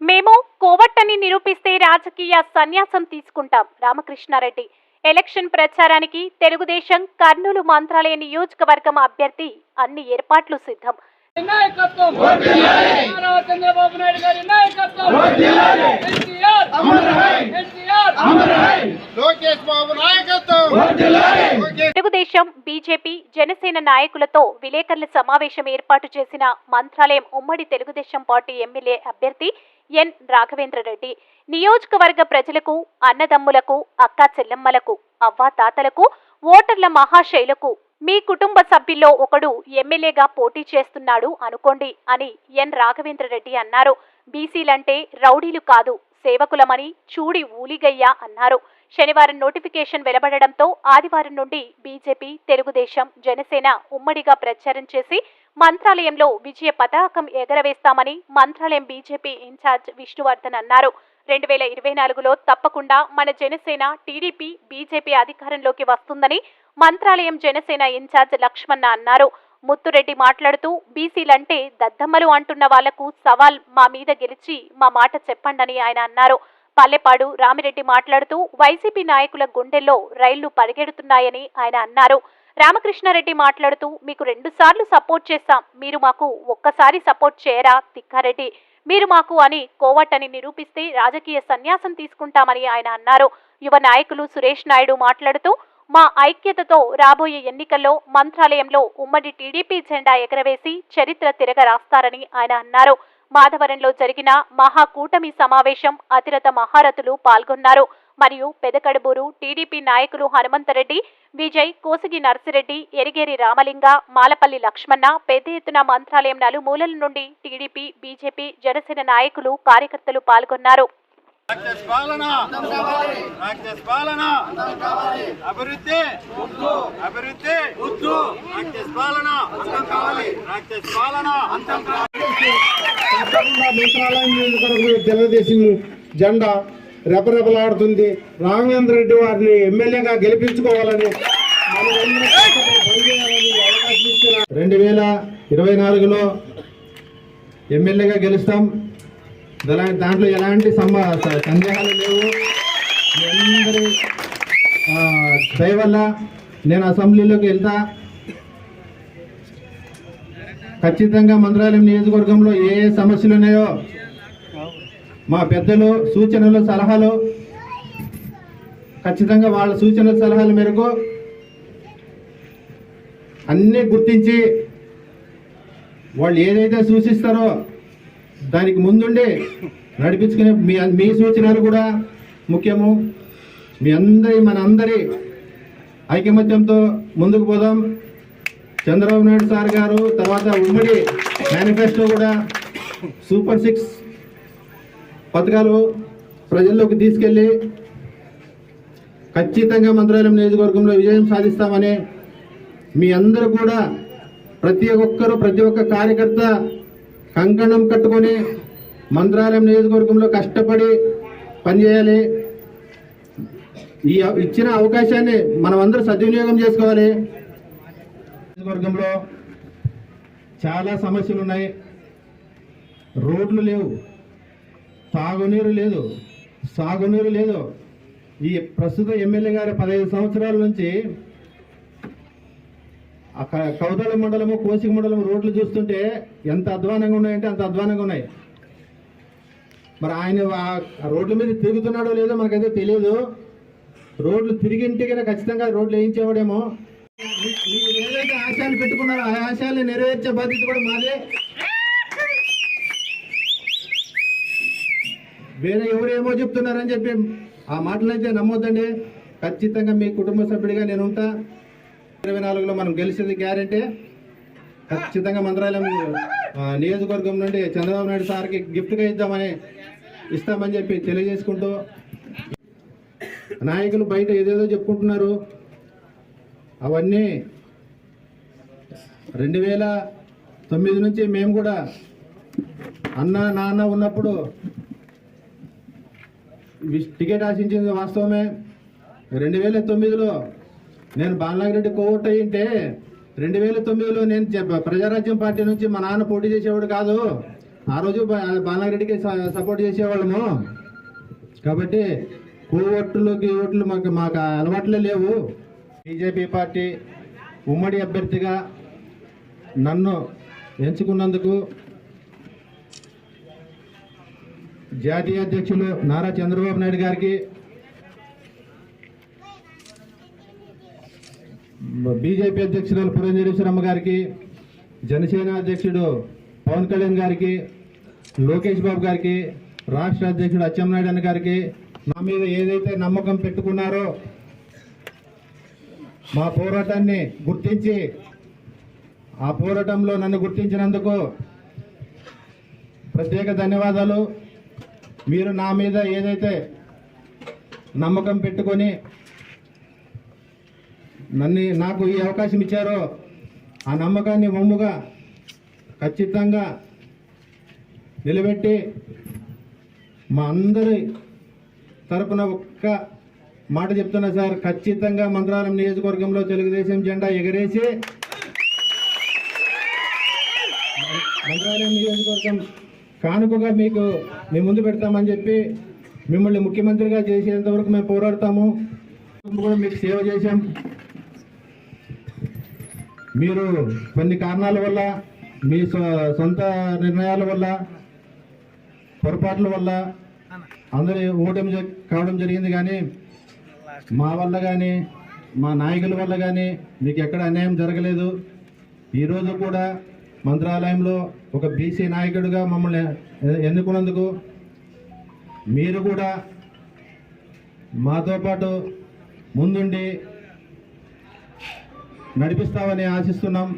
మేము కోవట్టని నిరూపిస్తే రాజకీయ సన్యాసం తీసుకుంటాం. రామకృష్ణారెడ్డి. ఎలక్షన్ ప్రచారానికి తెలుగుదేశం కర్నూలు మంత్రాలయ నియోజకవర్గం అభ్యర్థి అన్ని ఏర్పాట్లు సిద్ధం. చంద్రబాబు నాయుడు గారి తెలుగుదేశం బీజేపీ జనసేన నాయకులతో విలేకరుల సమావేశం ఏర్పాటు చేసిన మంత్రాలయం ఉమ్మడి తెలుగుదేశం పార్టీ ఎమ్మెల్యే అభ్యర్థి ఎన్. రాఘవేంద్రరెడ్డి. నియోజకవర్గ ప్రజలకు అన్నదమ్ములకు అక్క చెల్లెమ్మలకు అవ్వా తాతలకు ఓటర్ల మహాశైలకు మీ కుటుంబ సభ్యుల్లో ఒకడు ఎమ్మెల్యేగా పోటీ చేస్తున్నాడు అనుకోండి అని ఎన్. రాఘవేంద్రరెడ్డి అన్నారు. బీసీలంటే రౌడీలు కాదు సేవకులమని చూడి ఊలిగయ్యా అన్నారు. శనివారం నోటిఫికేషన్ వెలువడడంతో ఆదివారం నుండి బీజేపీ తెలుగుదేశం జనసేన ఉమ్మడిగా ప్రచారం చేసి మంత్రాలయంలో విజయ పతాకం ఎగరవేస్తామని మంత్రాలయం బీజేపీ ఇన్ఛార్జ్ విష్ణువర్ధన్ అన్నారు. రెండు వేల ఇరవై నాలుగులో తప్పకుండా మన జనసేన టీడీపీ బీజేపీ అధికారంలోకి వస్తుందని మంత్రాలయం జనసేన ఇన్ఛార్జ్ లక్ష్మణ అన్నారు. ముత్తురెడ్డి మాట్లాడుతూ బీసీలంటే దద్దమ్మలు అంటున్న వాళ్ళకు సవాల్ మా మీద గెలిచి మా మాట చెప్పండని ఆయన అన్నారు. పల్లెపాడు రామిరెడ్డి మాట్లాడుతూ వైసీపీ నాయకుల గుండెల్లో రైళ్ళు పరిగెడుతున్నాయని ఆయన అన్నారు. రామకృష్ణారెడ్డి మాట్లాడుతూ మీకు రెండుసార్లు సపోర్ట్ చేస్తాం మీరు మాకు ఒక్కసారి సపోర్ట్ చేయరా తిక్కారెడ్డి? మీరు మాకు అని కోవట్టని నిరూపిస్తే రాజకీయ సన్యాసం తీసుకుంటామని ఆయన అన్నారు. యువ నాయకులు సురేష్ నాయుడు మాట్లాడుతూ మా ఐక్యతతో రాబోయే ఎన్నికల్లో మంత్రాలయంలో ఉమ్మడి టీడీపీ జెండా ఎగరవేసి చరిత్ర తిరగరాస్తారని ఆయన అన్నారు. మాధవరంలో జరిగిన మహాకూటమి సమావేశం అతిరత మహారథులు పాల్గొన్నారు. మరియు పెదకడుబూరు టీడీపీ నాయకులు హనుమంతరెడ్డి విజయ్ కోసిగి నర్సిరెడ్డి ఎరిగేరి రామలింగ మాలపల్లి లక్ష్మణ పెద్ద ఎత్తున మంత్రాలయం నలుమూలల నుండి టీడీపీ బీజేపీ జనసేన నాయకులు కార్యకర్తలు పాల్గొన్నారు. అభివృద్ధి! అభివృద్ధి! మంత్రాలయం తెలుగుదేశం జెండా రెపరెపలాడుతుంది. రాఘవేంద్ర రెడ్డి వారిని ఎమ్మెల్యేగా గెలిపించుకోవాలని రెండు వేల ఇరవై నాలుగులో ఎమ్మెల్యేగా గెలుస్తాం. దాంట్లో ఎలాంటి సందేహాలు లేవు. అందరి దయవల్ల నేను అసెంబ్లీలోకి వెళ్తా. ఖచ్చితంగా మంత్రాలయం నియోజకవర్గంలో ఏ ఏ సమస్యలు ఉన్నాయో మా పెద్దలు సూచనలు సలహాలు. ఖచ్చితంగా వాళ్ళ సూచనల సలహాల మేరకు అన్నీ గుర్తించి వాళ్ళు ఏదైతే సూచిస్తారో దానికి ముందుండి నడిపించుకునే మీ మీ సూచనలు కూడా ముఖ్యము. మీ అందరి మన అందరి ఐకమత్యంతో ముందుకు పోదాం. చంద్రబాబు నాయుడు సార్ గారు తర్వాత ఉమ్మడి మేనిఫెస్టో కూడా సూపర్ సిక్స్ పథకాలు ప్రజల్లోకి తీసుకెళ్ళి ఖచ్చితంగా మంత్రాలయం నియోజకవర్గంలో విజయం సాధిస్తామని మీ అందరూ కూడా ప్రతి ఒక్కరు ప్రతి ఒక్క కార్యకర్త కంకణం కట్టుకొని మంత్రాలయం నియోజకవర్గంలో కష్టపడి పనిచేయాలి. ఈ ఇచ్చిన అవకాశాన్ని మనం అందరూ సద్వినియోగం చేసుకోవాలి. నియోజకవర్గంలో చాలా సమస్యలు ఉన్నాయి రోడ్లు లేవు. తాగునీరు లేదు సాగునీరు లేదు. ఈ ప్రస్తుత ఎమ్మెల్యే గారి పదహైదు సంవత్సరాల నుంచి ఆ క- కౌదల మండలము కోసిక మండలం రోడ్లు చూస్తుంటే ఎంత అధ్వానంగా ఉన్నాయంటే అంత అధ్వానంగా ఉన్నాయి. మరి ఆయన రోడ్ల మీద తిరుగుతున్నాడో లేదో మనకైతే తెలియదు రోడ్లు తిరిగింటే కదా ఖచ్చితంగా రోడ్లు వేయించేవాడేమో. మీరు ఏదైతే ఆశయాలు పెట్టుకున్నారో ఆ ఆశయాలు నెరవేర్చే బాధ్యత కూడా మాదే. వేరే ఎవరేమో చెప్తున్నారని చెప్పి ఆ మాటలైతే నమ్మొద్దండి. ఖచ్చితంగా మీ కుటుంబ సభ్యుడిగా నేను ఉంటా. ఇరవై నాలుగులో మనం గెలిచేది గ్యారంటీ. ఖచ్చితంగా మంత్రాలయం నియోజకవర్గం నుండి చంద్రబాబు నాయుడు సార్కి గిఫ్ట్గా ఇద్దామని ఇస్తామని చెప్పి తెలియజేసుకుంటూ నాయకులు బయట ఏదేదో చెప్పుకుంటున్నారు. అవన్నీ రెండు వేల తొమ్మిది నుంచి మేము కూడా అన్న నాన్న ఉన్నప్పుడు టికెట్ ఆశించింది వాస్తవమే. రెండు వేల తొమ్మిదిలో నేను బాలనాగిరెడ్డి కోవట్ అయ్యింటే రెండు వేల తొమ్మిదిలో నేను చెప్ప- ప్రజారాజ్యం పార్టీ నుంచి మా నాన్న పోటీ చేసేవాడు కాదు. ఆ రోజు బా- సపోర్ట్ చేసేవాళ్ళము. కాబట్టి కోవట్లు ఓట్లు మాకు మాకు అలవాట్లే లేవు. బీజేపీ పార్టీ ఉమ్మడి అభ్యర్థిగా నన్ను ఎంచుకున్నందుకు జాతీయ అధ్యక్షులు నారా చంద్రబాబు నాయుడు గారికి బీజేపీ అధ్యక్షురాలు పురంధరేశ్వరమ్మ గారికి జనసేన అధ్యక్షుడు పవన్ కళ్యాణ్ గారికి లోకేష్ బాబు గారికి రాష్ట్ర అధ్యక్షుడు అచ్చెన్నాయుడు అన్న గారికి నా మీద ఏదైతే నమ్మకం పెట్టుకున్నారో మా పోరాటాన్ని గుర్తించి ఆ పోరాటంలో నన్ను గుర్తించినందుకు ప్రత్యేక ధన్యవాదాలు. మీరు నా మీద ఏదైతే నమ్మకం పెట్టుకొని నన్ను నాకు ఈ అవకాశం ఇచ్చారో ఆ నమ్మకాన్ని మమ్ముగా ఖచ్చితంగా నిలబెట్టి మా అందరి తరపున ఒక్క మాట చెప్తున్నా సార్. ఖచ్చితంగా మంత్రాలయం నియోజకవర్గంలో తెలుగుదేశం జెండా ఎగరేసి మంత్రాలయం నియోజకవర్గం కానుకగా మీకు మేము ముందు పెడతామని చెప్పి మిమ్మల్ని ముఖ్యమంత్రిగా చేసేంత వరకు మేము పోరాడతాము. కూడా మీకు సేవ చేశాం. మీరు కొన్ని కారణాల వల్ల మీ సొ- సొంత నిర్ణయాల వల్ల పొరపాట్ల వల్ల అందరి ఓటమి కావడం జరిగింది కానీ మా వల్ల కానీ మా నాయకుల వల్ల కానీ మీకు ఎక్కడ అన్యాయం జరగలేదు. ఈరోజు కూడా మంత్రాలయంలో ఒక బీసీ నాయకుడిగా మమ్మల్ని ఎన్నుకున్నందుకు మీరు కూడా మాతో పాటు ముందుండి నడిపిస్తామని ఆశిస్తున్నాం.